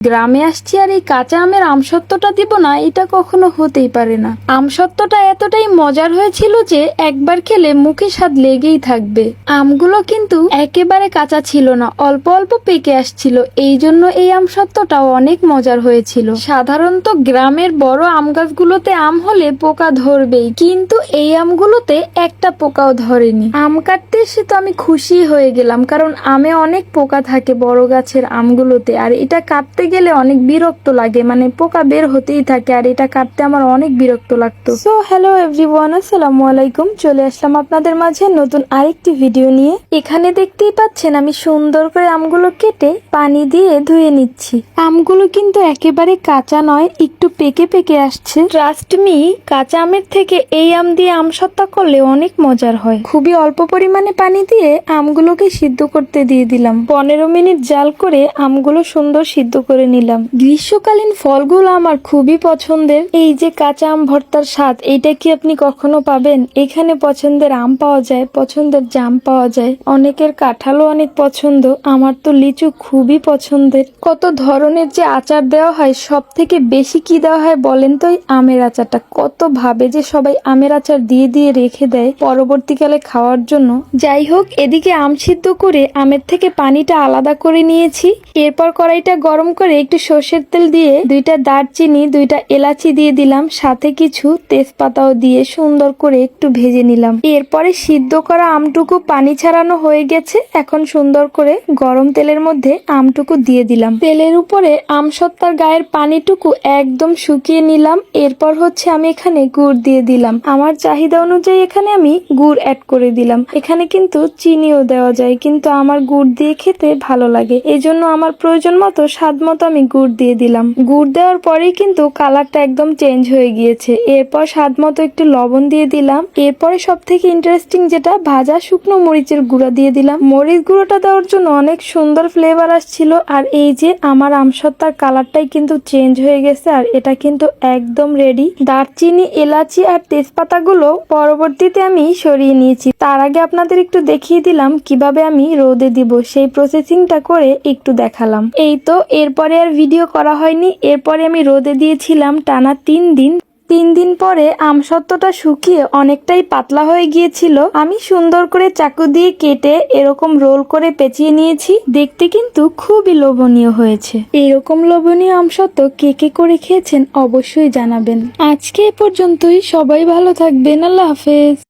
গ্রামে আসছি আর এই কাঁচা আমের আমসত্ত্বটা দিব না, এটা কখনো হতেই পারে না। আমসত্ত্বটা এতটাই মজার হয়েছিল যে একবার খেলে মুখে স্বাদ লেগেই থাকবে। আমগুলো কিন্তু একেবারে কাঁচা ছিল না, অল্প অল্প পেকে আসছিল, এই জন্য এই আমসত্ত্বটা অনেক মজার হয়েছিল। সাধারণত গ্রামের বড় আম গাছগুলোতে আম হলে পোকা ধরবেই, কিন্তু এই আমগুলোতে একটা পোকাও ধরেনি। আম কাটতে এসে তো আমি খুশি হয়ে গেলাম, কারণ আমে অনেক পোকা থাকে বড় গাছের আমগুলোতে, আর এটা কাটতে গেলে অনেক বিরক্ত লাগে মানে পোকা বের হতেই থাকে আর এটা কাটতে আমার অনেক বিরক্ত লাগতো। সো হ্যালো এভরিওয়ান আসসালামু আলাইকুম। চলে আসলাম আপনাদের মাঝে নতুন আরেকটি ভিডিও নিয়ে। এখানে দেখতেই পাচ্ছেন আমি সুন্দর করে আমগুলো কেটে পানি দিয়ে ধুয়ে নিচ্ছি। আমগুলো কিন্তু একেবারে কাঁচা নয় একটু পেকে পেকে আসছে। ট্রাস্ট মি কাঁচা আমের থেকে এই আম দিয়ে আম সত্তা করলে অনেক মজার হয়। খুবই অল্প পরিমাণে পানি দিয়ে আমগুলোকে সিদ্ধ করতে দিয়ে দিলাম। পনেরো মিনিট জাল করে আমগুলো সুন্দর সিদ্ধ করে নিলাম। গ্রীষ্মকালীন ফলগুলো আমার খুবই পছন্দের। এই যে কাঁচা আম ভর্তার স্বাদ, এইটা কি আপনি কখনো পাবেন? এখানে পছন্দের আম পাওয়া যায়, পছন্দের জাম পাওয়া যায়। অনেকের কাঁঠালও অনেক পছন্দ। আমার তো লিচু খুবই পছন্দের। কত ধরনের যে আচার দেওয়া হয় সব থেকে বেশি কি দেওয়া হয় বলেন তো? আমের আচারটা কত ভাবে যে সবাই আমের আচার দিয়ে দিয়ে রেখে দেয় পরবর্তীকালে খাওয়ার জন্য। যাই হোক, এদিকে আম সিদ্ধ করে আমের থেকে পানিটা আলাদা করে নিয়েছি। এরপর কড়াইটা গরম করে একটু সর্ষের তেল দিয়ে দুইটা দারচিনি, দুইটা এলাচি দিয়ে দিলাম। সাথে কিছু তেজপাতাও দিয়ে সুন্দর করে একটু ভেজে নিলাম। এরপরে সিদ্ধ করা আমটুকু পানি ছাড়ানো হয়ে গেছে। এখন সুন্দর করে গরম তেলের মধ্যে আমটুকু দিয়ে দিলাম। তেলের উপরে আমসত্তার গায়ের পানিটুকু একদম শুকিয়ে নিলাম। এরপর হচ্ছে আমি এখানে গুড় দিয়ে দিলাম। আমার চাহিদা অনুযায়ী এখানে আমি গুড় অ্যাড করে দিলাম। এখানে কিন্তু চিনিও দেওয়া যায়, কিন্তু আমার গুড় দিয়ে খেতে ভালো লাগে। এই জন্য আমার প্রয়োজন মতো স্বাদ আমি গুড় দিয়ে দিলাম। গুড় দেওয়ার পরেই কিন্তু কালারটা একদম চেঞ্জ হয়ে গিয়েছে। এরপর স্বাদ মতো একটু লবণ দিয়ে দিলাম। এরপরে সব থেকে ইন্টারেস্টিং যেটা, ভাজা শুকনো মরিচের গুঁড়া দিয়ে দিলাম। মরিচ গুঁড়োটা দেওয়ার জন্য অনেক সুন্দর ফ্লেভার আসছিল। আর এই যে আমার আমসত্তার কালারটাই কিন্তু চেঞ্জ হয়ে গেছে, আর এটা কিন্তু একদম রেডি দারচিনি, এলাচি আর তেজপাতাগুলো পরবর্তীতে আমি সরিয়ে নিয়েছি। তার আগে আপনাদের একটু দেখিয়ে দিলাম কীভাবে আমি রোদে দিব। সেই প্রসেসিংটা করে একটু দেখালাম। এই তো, এরপরে আর ভিডিও করা হয়নি। এরপরে আমি রোদে দিয়েছিলাম টানা তিন দিন। তিন দিন পরে আমসত্ত্বটা শুকিয়ে অনেকটাই পাতলা হয়ে গিয়েছিল। আমি সুন্দর করে চাকু দিয়ে কেটে এরকম রোল করে পেঁচিয়ে নিয়েছি। দেখতে কিন্তু খুবই লোভনীয় হয়েছে। এরকম লোভনীয় আমসত্ত্ব কে কে করে খেয়েছেন অবশ্যই জানাবেন। আজকে এ পর্যন্তই। সবাই ভালো থাকবেন। আল্লাহ হাফেজ।